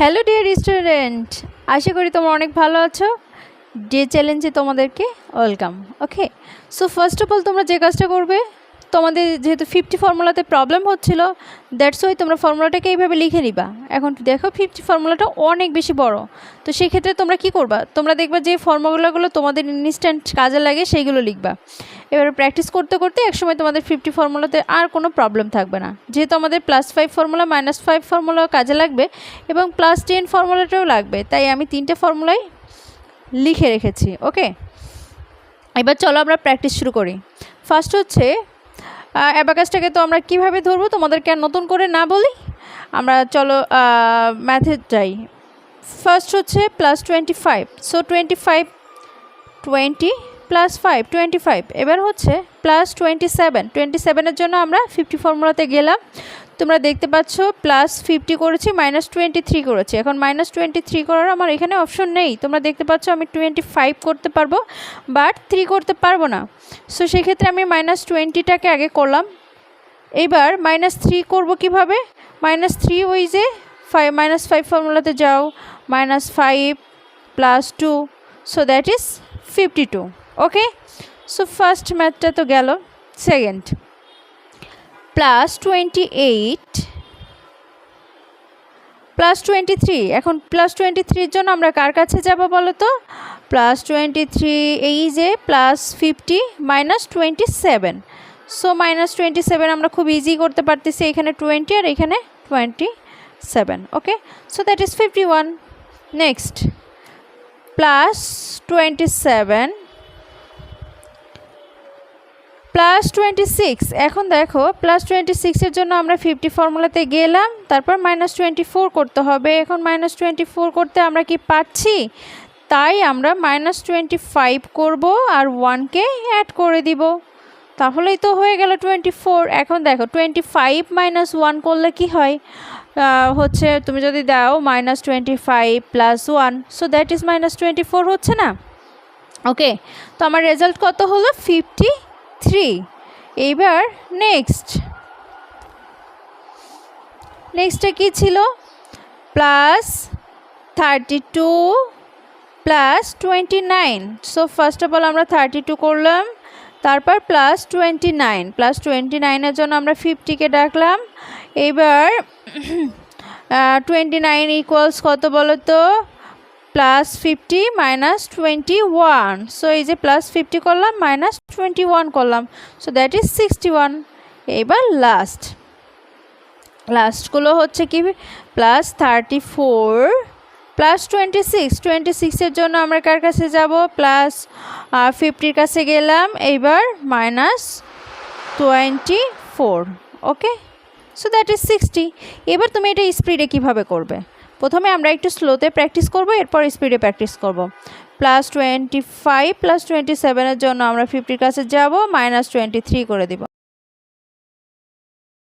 Hello dear student আশা করি তোমরা অনেক ভালো আছো। ডে চ্যালেঞ্জে তোমাদেরকে welcome okay so first of all তোমরা যে কাজটা করবে, তোমাদের যেহেতু ফিফটি ফর্মুলাতে প্রবলেম হচ্ছিল দ্যাটস ওয়াই তোমরা ফর্মুলাটাকে এইভাবে লিখে নিবা। এখন দেখো ফিফটি ফর্মুলাটা অনেক বেশি বড়। তো সেই ক্ষেত্রে তোমরা কি করবা? তোমরা দেখবা যে ফর্মুলাগুলো তোমাদের ইনস্ট্যান্ট কাজে লাগে, সেইগুলো লিখবা। এবারে প্র্যাকটিস করতে করতে একসময় তোমাদের ফিফটি ফর্মুলাতে আর কোনো প্রবলেম থাকবে না। যেহেতু আমাদের plus five formula minus five formula কাজে লাগবে এবং প্লাস টেন ফর্মুলাটাও লাগবে। তাই আমি তিনটে ফর্মুলাই লিখে রেখেছি, ওকে? এবার চলো আমরা প্র্যাকটিস শুরু করি। ফার্স্ট হচ্ছে অ্যাবাকাসটাকে তো আমরা কীভাবে ধরবো তোমাদেরকে আর নতুন করে না বলি? আমরা চলো ম্যাথে যাই। ফার্স্ট হচ্ছে plus twenty five so twenty five twenty plus five twenty five এবার হচ্ছে প্লাস টোয়েন্টি সেভেন টোয়েন্টি সেভেনের জন্য আমরা ফিফটি ফর্মুলাতে গেলাম। তোমরা দেখতে পাচ্ছ প্লাস ফিফটি করেছি মাইনাস টোয়েন্টি থ্রি করেছি। এখন মাইনাস টোয়েন্টি থ্রি করার আমার এখানে অপশন নেই। তোমরা দেখতে পাচ্ছ, আমি টোয়েন্টি ফাইভ করতে পারব বাট থ্রি করতে পারব না। সো সেক্ষেত্রে আমি মাইনাস টোয়েন্টিটাকে আগে করলাম। এইবার মাইনাস থ্রি করব কীভাবে? মাইনাস থ্রি ওই যে ফাইভ মাইনাস ফাইভ ফর্মুলাতে যাও। Minus five plus two so that is fifty two okay so first ম্যাথটা তো গেল second plus twenty eight plus twenty three এখন প্লাস টোয়েন্টি থ্রির জন্য আমরা কার কাছে যাব বলো তো প্লাস টোয়েন্টি থ্রি এই যে plus fifty minus twenty seven so minus twenty seven আমরা খুব ইজি করতে পারতেছি এখানে টোয়েন্টি আর এখানে twenty seven okay so that is fifty one next plus twenty seven plus twenty six এখন দেখো প্লাস টোয়েন্টি সিক্সের জন্য আমরা ফিফটি ফর্মুলাতে গেলাম, তারপর মাইনাস টোয়েন্টি ফোর করতে হবে। এখন মাইনাস টোয়েন্টি ফোর করতে আমরা কি পাচ্ছি? তাই আমরা মাইনাস টোয়েন্টি ফাইভ করব আর ওয়ানকে অ্যাড করে দিব। তাহলেই তো হয়ে গেল টোয়েন্টি ফোর এখন দেখো টোয়েন্টি ফাইভ মাইনাস ওয়ান করলে কি হয়? হচ্ছে তুমি যদি দাও minus twenty five plus one so that is minus twenty four হচ্ছে না? ওকে তো আমার রেজাল্ট কত হলো? Fifty three. এইবার নেক্সট। নেক্সটে কী ছিল? Plus thirty two, plus twenty nine. So first of all আমরা থার্টি টু করলাম, তারপর plus twenty nine. Plus twenty নাইনের জন্য আমরা ফিফটিকে ডাকলাম। এবার টোয়েন্টি নাইন ইকুয়ালস কত বলো তো plus fifty minus twenty one so এই যে প্লাস ফিফটি করলাম মাইনাস টোয়েন্টি ওয়ান করলাম. So that is sixty one এবার লাস্ট লাস্টগুলো হচ্ছে কি? Plus thirty four plus twenty six twenty six জন্য আমরা কার কাছে যাব? প্লাস ফিফটির কাছে গেলাম। এইবার minus twenty four okay so that is sixty এবার তুমি এটা স্পিডে কীভাবে করবে? প্রথমে আমরা একটু স্লোতে প্র্যাকটিস করব, এরপর স্পিডে প্র্যাকটিস করব। Plus twenty five plus twenty সেভেনের জন্য আমরা ফিফটির কাছে যাব মাইনাস টোয়েন্টি থ্রি করে দিব।